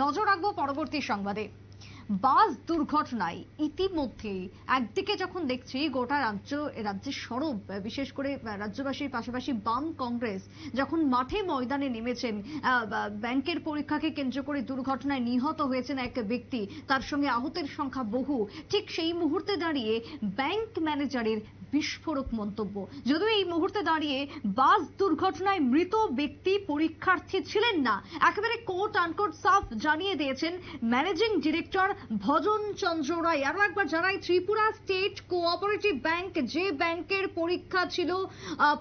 নজর রাখব পরবর্তী সংবাদে। বাস দুর্ঘটনায় ইতিমধ্যে একদিকে যখন দেখছি গোটা রাজ্য, রাজ্যের সরব, বিশেষ করে রাজ্যবাসীর পাশাপাশি বাম কংগ্রেস যখন মাঠে ময়দানে নেমেছেন ব্যাংকের পরীক্ষাকে কেন্দ্র করে দুর্ঘটনায় নিহত হয়েছেন এক ব্যক্তি, তার সঙ্গে আহতের সংখ্যা বহু, ঠিক সেই মুহূর্তে দাঁড়িয়ে ব্যাংক ম্যানেজারের বিস্ফোরক মন্তব্য। যদিও এই মুহূর্তে দাঁড়িয়ে বাস দুর্ঘটনায় মৃত ব্যক্তি পরীক্ষার্থী ছিলেন না। একেবারে কোর্ট আনকোট সাফ জানিয়ে দিয়েছেন ম্যানেজিং ডিরেক্টর ভজন চন্দ্র রায়। আরও একবার জানাই, ত্রিপুরা স্টেট কোঅপারেটিভ ব্যাংক যে ব্যাংকের পরীক্ষা ছিল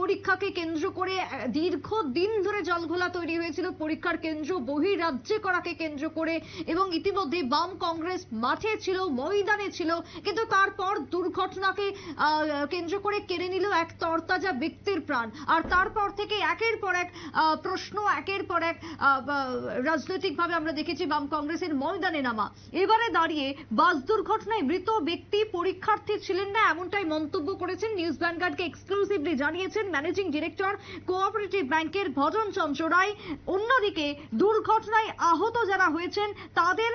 পরীক্ষাকে কেন্দ্র করে দীর্ঘ দিন ধরে জলঘোলা তৈরি হয়েছিল। পরীক্ষার কেন্দ্র বহিরাজ্যে করাকে কেন্দ্র করে এবং ইতিমধ্যে বাম কংগ্রেস মাঠে ছিল, ময়দানে ছিল। কিন্তু তারপর দুর্ঘটনাকে কেন্দ্র করে কেড়ে নিল এক তরতাজা ব্যক্তির প্রাণ। আর তারপর থেকে একের পর এক প্রশ্ন, একের পর এক রাজনৈতিকভাবে আমরা দেখেছি বাম কংগ্রেসের ময়দানে নামা। এবারে দাঁড়িয়ে বাস দুর্ঘটনায় মৃত ব্যক্তি পরীক্ষার্থী ছিলেন না এমনটাই মন্তব্য করেছেন নিউজ ভ্যানগার্ডকে এক্সক্লুসিভলি জানিয়েছেন ম্যানেজিং ডিরেক্টর কোঅপারেটিভ ব্যাংকের ভজন চন্দ্র রায়। অন্যদিকে দুর্ঘটনায় আহত যারা হয়েছেন, তাদের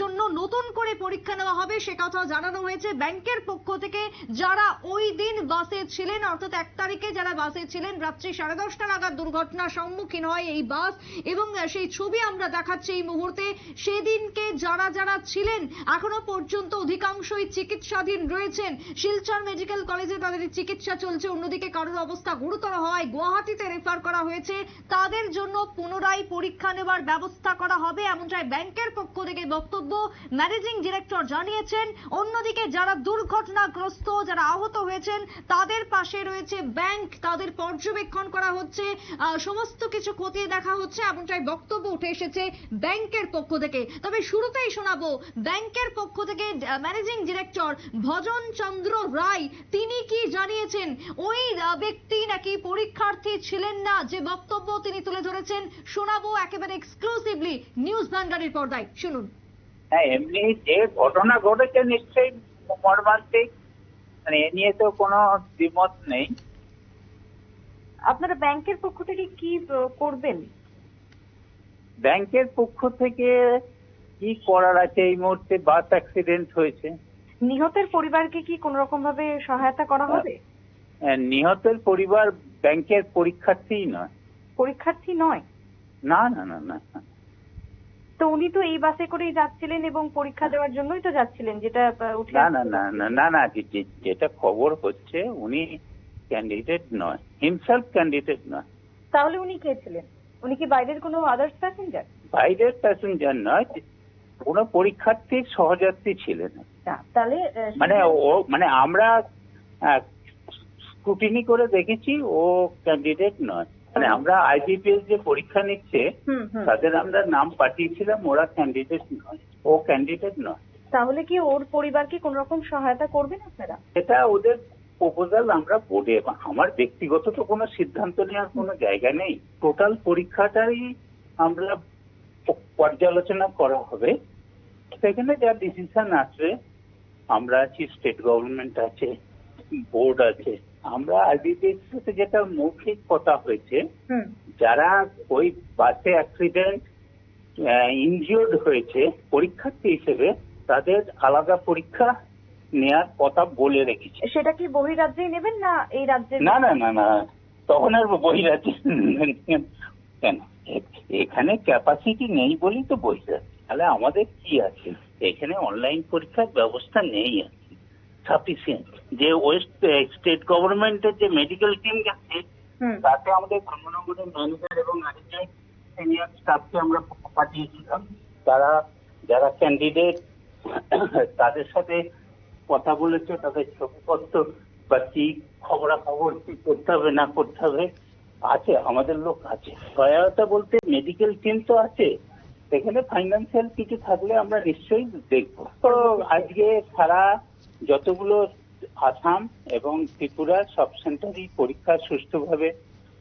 জন্য নতুন করে পরীক্ষা নেওয়া হবে, সে কথা জানানো হয়েছে ব্যাংকের পক্ষ থেকে। যারা ওই দিন বাসে ছিলেন, অর্থাৎ এক তারিখে যারা বাসে ছিলেন, রাত্রি সাড়ে দশটা নাগাদ দুর্ঘটনার সম্মুখীন হয় এই বাস এবং সেই ছবি আমরা দেখাচ্ছি এই মুহূর্তে। সেদিনকে যারা যারা ছিলেন, এখনও পর্যন্ত অধিকাংশই চিকিৎসাধীন রয়েছেন। শিলচর মেডিকেল কলেজে তাদের চিকিৎসা চলছে, অন্যদিকে কারোর অবস্থা গুরুতর হওয়ায় গুয়াহাটিতে রেফার করা হয়েছে। তাদের জন্য পুনরায় পরীক্ষা নেওয়ার ব্যবস্থা করা হবে, এমনটাই ব্যাংকের পক্ষ থেকে বক্তব্য। ম্যানেজিং ডিরেক্টর জানিয়েছেন, অন্যদিকে যারা দুর্ঘটনাগ্রস্ত, যারা আহত হয়েছেন তাদের পাশে রয়েছে ব্যাংক, তাদের পর্যবেক্ষণ করা হচ্ছে সমস্ত কিছু খতিয়ে দেখা হচ্ছে, এমনটাই বক্তব্য উঠে এসেছে ব্যাংকের পক্ষ থেকে। তবে শুরুতেই শোনাবো, ব্যাংকের পক্ষ থেকে ম্যানেজিং ডিরেক্টর ভজন চন্দ্র রায়, তিনি কি জানিয়েছেন? ওই ব্যক্তি নাকি পরীক্ষার্থী ছিলেন না, যে বক্তব্য তিনি তুলে ধরেছেন, শোনাবো একেবারে এক্সক্লুসিভলি নিউজ ভান্ডারের পর্দায়। শুনুন। হ্যাঁ এমনি যে ঘটনা ঘটেছে, নিশ্চয়ই মর্মান্তিক। মানে এ নিয়ে তো কোনো দ্বিমত নেই। আপনারা ব্যাংকের পক্ষ থেকে কি করবেন? ব্যাংকের পক্ষ থেকে কি করার আছে? এই মুহূর্তে বাস অ্যাক্সিডেন্ট হয়েছে। নিহতের পরিবারকে কি কোন রকম ভাবে সহায়তা করা হবে? নিহতের পরিবার ব্যাংকের পরীক্ষার্থীই নয়। পরীক্ষার্থী নয়? না না না না। তো উনি তো এই বাসে করেই যাচ্ছিলেন এবং পরীক্ষা দেওয়ার জন্যই তো যাচ্ছিলেন যেটা উঠে না। না না না না না যেটা খবর হচ্ছে উনি ক্যান্ডিডেট নয় হিমসেলফ ক্যান্ডিডেট নয়। তাহলে উনি কে ছিলেন? উনি কি বাইরের কোনো আদার্স প্যাসেঞ্জার বাইরের প্যাসেঞ্জার নয় কোনো পরীক্ষার্থীর সহযাত্রী ছিলেন। তাহলে মানে ও মানে আমরা স্ক্রুটিনি করে দেখেছি ও ক্যান্ডিডেট নয়। মানে আমরা আইবিপিএস যে পরীক্ষা নিচ্ছে তাদের আমরা নাম পাঠিয়েছিলাম ওরা ক্যান্ডিডেট নয়। ও ক্যান্ডিডেট নয়। তাহলে কি ওর পরিবারকে কোন রকম সহায়তা করবেন আপনারা? এটা ওদের প্রপোজাল আমরা বোর্ডে আমার ব্যক্তিগত তো কোনো সিদ্ধান্ত নেওয়ার কোনো জায়গা নেই। টোটাল পরীক্ষাটাই আমরা পর্যালোচনা করা হবে। সেখানে যা ডিসিশন আসবে আমরা আছি স্টেট গভর্নমেন্ট আছে বোর্ড আছে আমরা আইবিপিএস সাথে যেটা মৌখিক কথা হয়েছে যারা ওই বাসে অ্যাক্সিডেন্ট ইনজিওর্ড হয়েছে পরীক্ষার্থী হিসেবে তাদের আলাদা পরীক্ষা নেয়ার কথা বলে রেখেছে। সেটা কি বহিরাজ্যেই নেবেন না এই রাজ্যে না না না না তখন আর বহিরাজ্যে কেন? এখানে ক্যাপাসিটি নেই বলেই তো বহিরাজ্য। তাহলে আমাদের কি আছে? এখানে অনলাইন পরীক্ষার ব্যবস্থা নেই আর। সাফিসিয়েন্ট যে ওয়েস্ট স্টেট গভর্নমেন্টের যে মেডিকেল টিম গেছে তাতে আমাদের ধর্মনগরের ম্যানেজার এবং আরেকজন সিনিয়র স্টাফকে আমরা পাঠিয়েছিলাম। তারা যারা ক্যান্ডিডেট তাদের সাথে কথা বলেছে তাদের ছবিপত্র বা কি খবরাখবর কি করতে হবে না করতে হবে আছে আমাদের লোক আছে। সহায়তা বলতে মেডিকেল টিম তো আছে সেখানে ফাইন্যান্সিয়াল কিছু থাকলে আমরা নিশ্চয়ই দেখব। তো আজকে সারা যতগুলো আসাম এবং ত্রিপুরা সব সেন্টারই পরীক্ষা সুষ্ঠুভাবে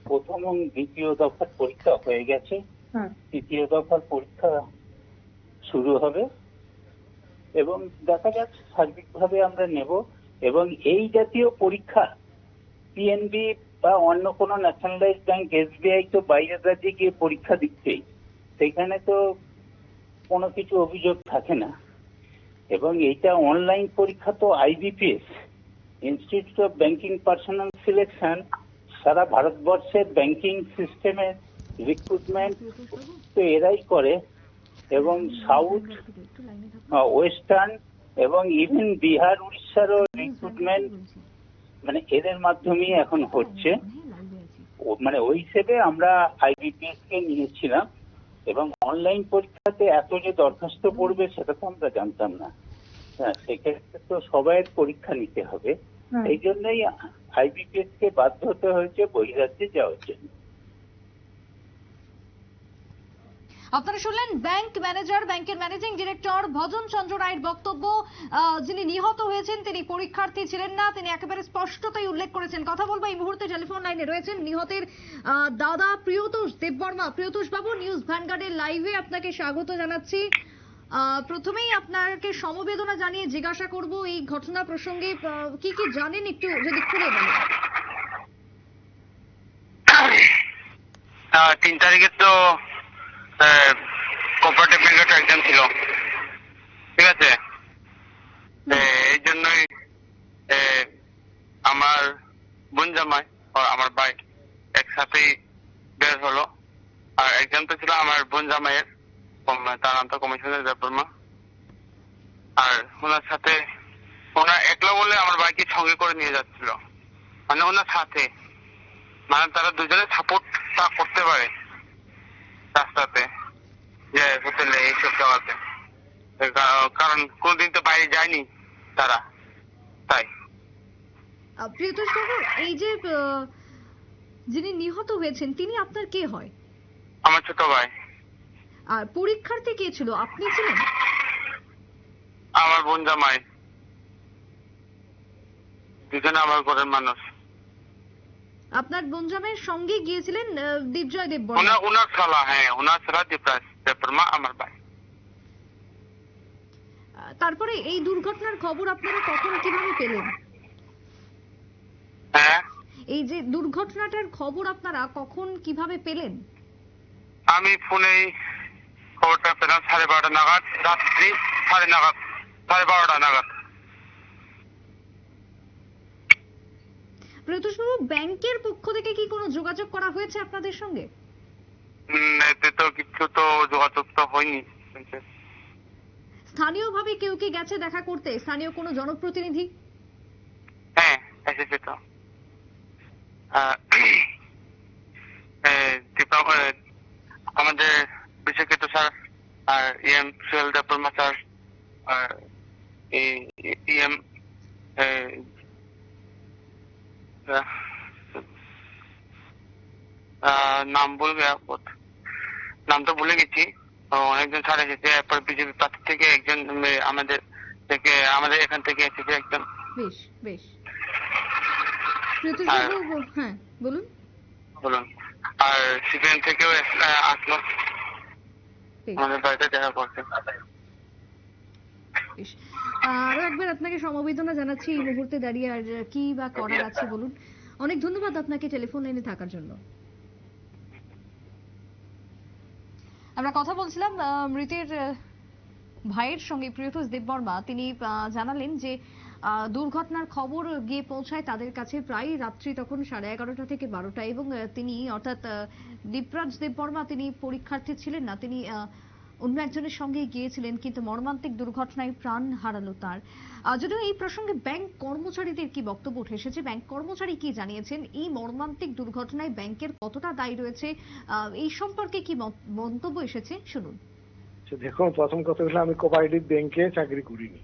প্রথম এবং দ্বিতীয় দফার পরীক্ষা হয়ে গেছে। তৃতীয় দফার পরীক্ষা শুরু হবে এবং দেখা যাক সার্বিকভাবে আমরা নেব এবং এই জাতীয় পরীক্ষা পিএনবি বা অন্য কোনো ন্যাশনালাইজ ব্যাংক এসবিআই তো বাইরের রাজ্যে গিয়ে পরীক্ষা দিচ্ছেই। সেখানে তো কোনো কিছু অভিযোগ থাকে না। এবং এইটা অনলাইন পরীক্ষা তো IBPS institute of banking personnel selection সারা ভারতবর্ষের ব্যাংকিং সিস্টেমের রিক্রুটমেন্ট তো এরাই করে এবং সাউথ ওয়েস্টার্ন এবং ইভেন বিহার উড়িষ্যারও রিক্রুটমেন্ট মানে এদের মাধ্যমেই এখন হচ্ছে। মানে ওই হিসেবে আমরা আইবিপিএস কে নিয়েছিলাম। এবং অনলাইন পরীক্ষাতে এত যে দরখাস্ত পড়বে সেটা তো আমরা জানতাম না। হ্যাঁ সেক্ষেত্রে তো সবাইয়ের পরীক্ষা নিতে হবে। এই জন্যই আইবিপিএস কে বাধ্য হতে হয়েছে বহিরাজ্যে যাওয়ার জন্য। আপনারা শুনলেন ব্যাংক ম্যানেজার, ব্যাংকের ম্যানেজিং ডিরেক্টর ভজন চন্দ্র রায়ের বক্তব্য। যিনি নিহত হয়েছেন, তিনি পরীক্ষার্থী ছিলেন না, তিনি একেবারে স্পষ্টতই উল্লেখ করেছেন। কথা বলব, এই মুহূর্তে টেলিফোন লাইনে রয়েছেন নিহতের দাদা প্রিয়তোষ, দেববর্মা। প্রিয়তোষ বাবু, নিউজ ভ্যানগার্ডের লাইভে আপনাকে স্বাগত জানাচ্ছি। প্রথমেই আপনাকে সমবেদনা জানিয়ে জিজ্ঞাসা করব, এই ঘটনা প্রসঙ্গে কি কি জানেন একটু যদি খুলে বলেন। তিন তারিখে তো কোপারেটিভ ব্যাংকের একজন ছিল। ঠিক আছে? এই জন্যই আমার বোন জামাই আমার ভাই একসাথেই বের হলো। আর একজন তো ছিল আমার বোন জামাইয়ের তার নাম তো কমিশনের দেববর্মা আর ওনার সাথে ওনার একলা বলে আমার বাইকে সঙ্গে করে নিয়ে যাচ্ছিল। মানে ওনার সাথে। মানে তারা দুজনে সাপোর্টটা করতে পারে। রাস্তাতে। যে হোটেলে এইসব জায়গাতে কারণ কোনদিন তো বাইরে যায়নি তারা। তাই। প্রিয়তোষ বাবু এই যে যিনি নিহত হয়েছেন তিনি আপনার কে হয়? আমার ছোট ভাই। আর পরীক্ষার্থী কে ছিল? আপনি ছিলেন? আমার বোন জামাই। দুজনে আমার ঘরের মানুষ। আপনার বনজামের সঙ্গে গিয়েছিলেন দীপজয় দেব বর্মা? ওনার শালা হ্যাঁ ওনার শালা দীপরাজ দেববর্মা আমার ভাই। তারপরে এই দুর্ঘটনার খবর আপনারা কখন কীভাবে পেলেন? হ্যাঁ। এই যে দুর্ঘটনাটার খবর আপনারা কখন কীভাবে পেলেন? আমি ফোনে খবরটা পেলাম সাড়ে বারোটা নাগাদ রাত্রি সাড়ে নাগাদ সাড়ে বারোটা নাগাদ। প্রত্যুষবাবু ব্যাংকের পক্ষ থেকে কি কোনো যোগাযোগ করা হয়েছে আপনাদের সঙ্গে? এতে তো কিছু তো যোগাযোগ তো হয়নি। স্থানীয়ভাবে কেউ কি গেছে দেখা করতে? স্থানীয় কোনো জনপ্রতিনিধি? হ্যাঁ এসেছে তো আহ, এ, দীপক এ, আমাদের বিশেষজ্ঞ sir R EM Suhel Debbarma sir R EM নাম ভুল নাম তো ভুলে গেছি। অনেকজন স্যার এসেছে এরপর বিজেপি প্রার্থী থেকে একজন আমাদের থেকে আমাদের এখান থেকে এসেছে একজন। বেশ বেশ। হ্যাঁ বলুন। বলুন। আর সিপিএম থেকেও আসলো আমাদের বাড়িতে দেখা করতে আরও একবার আপনাকে সমবেদনা জানাচ্ছি এই মুহূর্তে দাঁড়িয়ে আর কি বা করার আছে বলুন। অনেক ধন্যবাদ আপনাকে টেলিফোন লাইনে থাকার জন্য। আমরা কথা বলছিলাম মৃতের ভাইয়ের সঙ্গে প্রিয়তোষ দেববর্মা। তিনি জানালেন যে দুর্ঘটনার খবর গিয়ে পৌঁছায় তাদের কাছে প্রায় রাত্রি তখন সাড়ে এগারোটা থেকে বারোটা। এবং তিনি, অর্থাৎ দীপরাজ দেববর্মা, তিনি পরীক্ষার্থী ছিলেন না। তিনি অন্য একজনের সঙ্গে গিয়েছিলেন কিন্তু মর্মান্তিক দুর্ঘটনায় প্রাণ হারালো তার। যদিও এই প্রসঙ্গে ব্যাংক কর্মচারীদের কি বক্তব্য উঠে এসেছে? ব্যাংক কর্মচারী কি জানিয়েছেন? এই মর্মান্তিক দুর্ঘটনায় ব্যাংকের কতটা দায়ী রয়েছে? এই সম্পর্কে কি মন্তব্য এসেছে? শুনুন। আচ্ছা, দেখুন প্রথম কথা হলো আমি কোপারেটিভ ব্যাংকে চাকরি করিনি।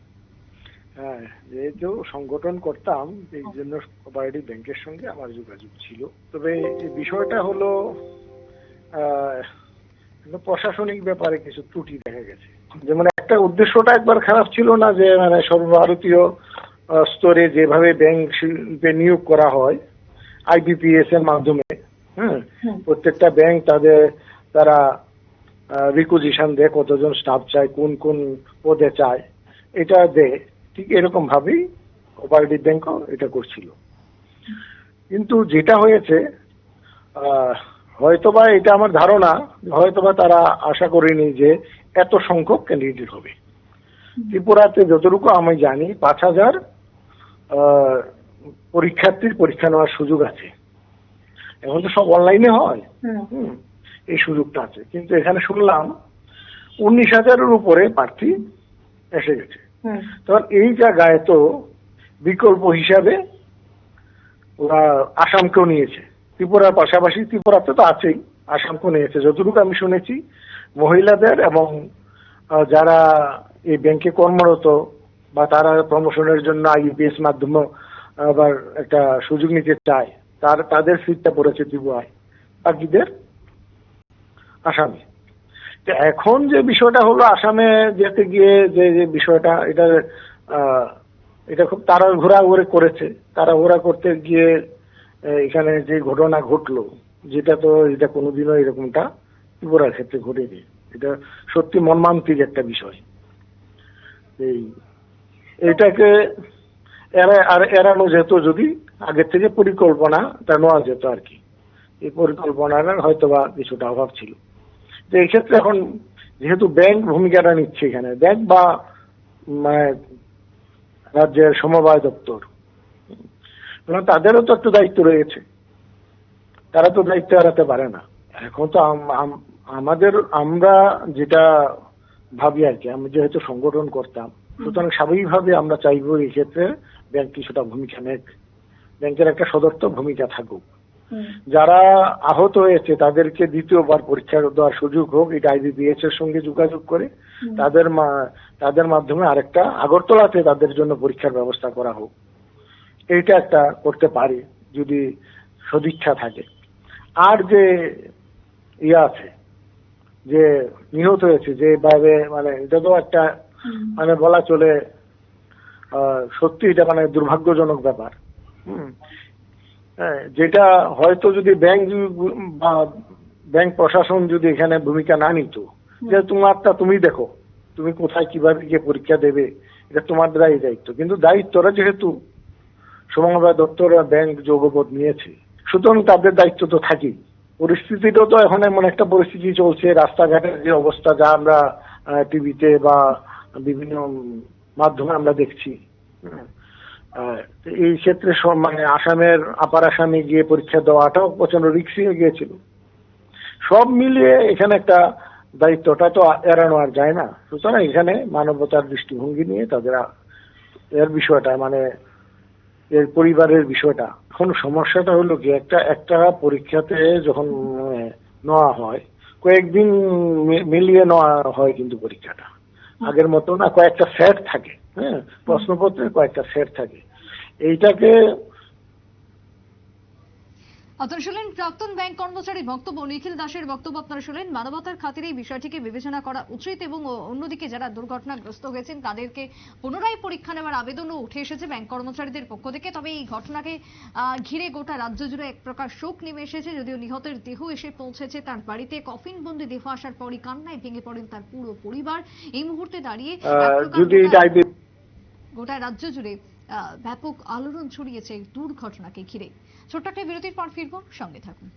হ্যাঁ যেহেতু সংগঠন করতাম এই জন্য কোপারেটিভ ব্যাংকের সঙ্গে আমার যোগাযোগ ছিল। তবে বিষয়টা হলো প্রশাসনিক ব্যাপারে কিছু ত্রুটি দেখা গেছে। যেমন একটা উদ্দেশ্যটা একবার খারাপ ছিল না যে মানে সর্বভারতীয় স্তরে যেভাবে ব্যাংক শিল্পে নিয়োগ করা হয় আইবিপিএস এর মাধ্যমে হ্যাঁ প্রত্যেকটা ব্যাংক তাদের তারা রিকুজিশন দেয় কতজন স্টাফ চায় কোন কোন পদে চায় এটা দেয়। ঠিক এরকম ভাবেই কোপারেটিভ ব্যাংকও এটা করছিল। কিন্তু যেটা হয়েছে আহ, হয়তোবা এটা আমার ধারণা হয়তোবা তারা আশা করেনি যে এত সংখ্যক ক্যান্ডিডেট হবে। ত্রিপুরাতে যতটুকু আমি জানি পাঁচ হাজার পরীক্ষার্থীর পরীক্ষা নেওয়ার সুযোগ আছে। এখন তো সব অনলাইনে হয়। এই সুযোগটা আছে। কিন্তু এখানে শুনলাম উনিশ হাজারের উপরে প্রার্থী এসে গেছে। তখন এই জায়গায় তো বিকল্প হিসাবে ওরা আসামকেও নিয়েছে। ত্রিপুরার পাশাপাশি ত্রিপুরাতে তো আছেই আসামকেও নিয়েছে যতটুকু আমি শুনেছি, মহিলাদের এবং যারা এই ব্যাংকে কর্মরত বা তারা প্রমোশনের জন্য আইবিএস মাধ্যমে আবার একটা সুযোগ নিতে চায়, তার, তাদের সিটটা পড়েছে ত্রিপুরায়। বাকিদের আসামে। এখন যে বিষয়টা হলো, আসামে যেতে গিয়ে যে যে বিষয়টা এটা এটা খুব তাড়াহুড়া করে করেছে। তারা তাড়াহুড়া করতে গিয়ে এখানে যে ঘটনা ঘটলো, যেটা তো এটা কোনোদিনও এরকমটা ত্রিপুরার ক্ষেত্রে ঘটেনি। এটা সত্যি মর্মান্তিক একটা বিষয়। এই, এটাকে আর এড়ানো যেত যদি, আগের থেকে পরিকল্পনাটা নেওয়া যেত আর কি। এই পরিকল্পনার হয়তো বা কিছুটা অভাব ছিল। তো এই ক্ষেত্রে এখন যেহেতু ব্যাংক ভূমিকাটা নিচ্ছে এখানে, ব্যাংক বা মানে রাজ্যের সমবায় দপ্তর এবং তাদেরও তো একটু দায়িত্ব রয়েছে। তারা তো দায়িত্ব এড়াতে পারে না। এখন তো আম- আম- আমাদের আমরা যেটা ভাবি আর কি আমি যেহেতু সংগঠন করতাম সুতরাং স্বাভাবিকভাবে আমরা চাইব এই ক্ষেত্রে ব্যাংক কিছুটা ভূমিকা নেক। ব্যাংকের একটা সদর্থ ভূমিকা থাকুক। যারা আহত হয়েছে তাদেরকে দ্বিতীয়বার পরীক্ষা দেওয়ার সুযোগ হোক এটা আইবিবিএস এর সঙ্গে যোগাযোগ করে তাদের মা- তাদের মাধ্যমে আরেকটা আগরতলাতে তাদের জন্য পরীক্ষার ব্যবস্থা করা হোক। এইটা একটা করতে পারে যদি সদিচ্ছা থাকে। আর যে ইয়ে আছে যে নিহত হয়েছে যেভাবে মানে এটা তো একটা মানে বলা চলে আহ, সত্যি এটা মানে দুর্ভাগ্যজনক ব্যাপার। হুম। যেটা হয়তো যদি ব্যাংক বা ব্যাংক প্রশাসন যদি এখানে ভূমিকা না নিত যে তোমারটা তুমি দেখো তুমি কোথায় কীভাবে গিয়ে পরীক্ষা দেবে এটা তোমার দ্বারাই দায়িত্ব। কিন্তু দায়িত্বটা যেহেতু সমবায় দপ্তর ব্যাংক যোগবোধ নিয়েছে। সুতরাং তাদের দায়িত্ব তো থাকেই। পরিস্থিতিটা তো এখন এমন একটা পরিস্থিতি চলছে রাস্তাঘাটের যে অবস্থা যা আমরা টিভিতে বা বিভিন্ন মাধ্যমে আমরা দেখছি। এই ক্ষেত্রে মানে আসামের আপার আসামে গিয়ে পরীক্ষা দেওয়াটাও প্রচণ্ড রিক্সি হয়ে গিয়েছিল। সব মিলিয়ে এখানে একটা দায়িত্বটা তো এড়ানো আর যায় না। সুতরাং এখানে মানবতার দৃষ্টিভঙ্গি নিয়ে তাদের এর বিষয়টা মানে এর পরিবারের বিষয়টা। এখন সমস্যাটা হলো কি একটা একটা পরীক্ষাতে যখন উম, নেওয়া হয় কয়েকদিন মিলিয়ে নেওয়া হয় কিন্তু পরীক্ষাটা। আগের মতো না কয়েকটা সেট থাকে হ্যাঁ প্রশ্নপত্রের কয়েকটা সেট থাকে। এইটাকে আপনারা শুনলেন প্রাক্তন ব্যাংক কর্মচারীর বক্তব্য। নিখিল দাসের বক্তব্য আপনারা শুনলেন। মানবতার খাতিরে এই বিষয়টিকে বিবেচনা করা উচিত এবং অন্যদিকে যারা দুর্ঘটনাগ্রস্ত হয়েছেন তাদেরকে পুনরায় পরীক্ষা নেওয়ার আবেদনও উঠে এসেছে ব্যাংক কর্মচারীদের পক্ষ থেকে। তবে এই ঘটনাকে ঘিরে গোটা রাজ্য জুড়ে এক প্রকার শোক নেমে এসেছে। যদিও নিহতের দেহ এসে পৌঁছেছে তার বাড়িতে কফিন বন্দি দেহ আসার পরই কান্নায় ভেঙে পড়েন তার পুরো পরিবার। এই মুহূর্তে দাঁড়িয়ে গোটা- রাজ্য জুড়ে ব্যাপক আলোড়ন ছড়িয়েছে দুর্ঘটনাকে ঘিরে। ছোট্ট একটা বিরতির পর ফিরবো সঙ্গে থাকুন।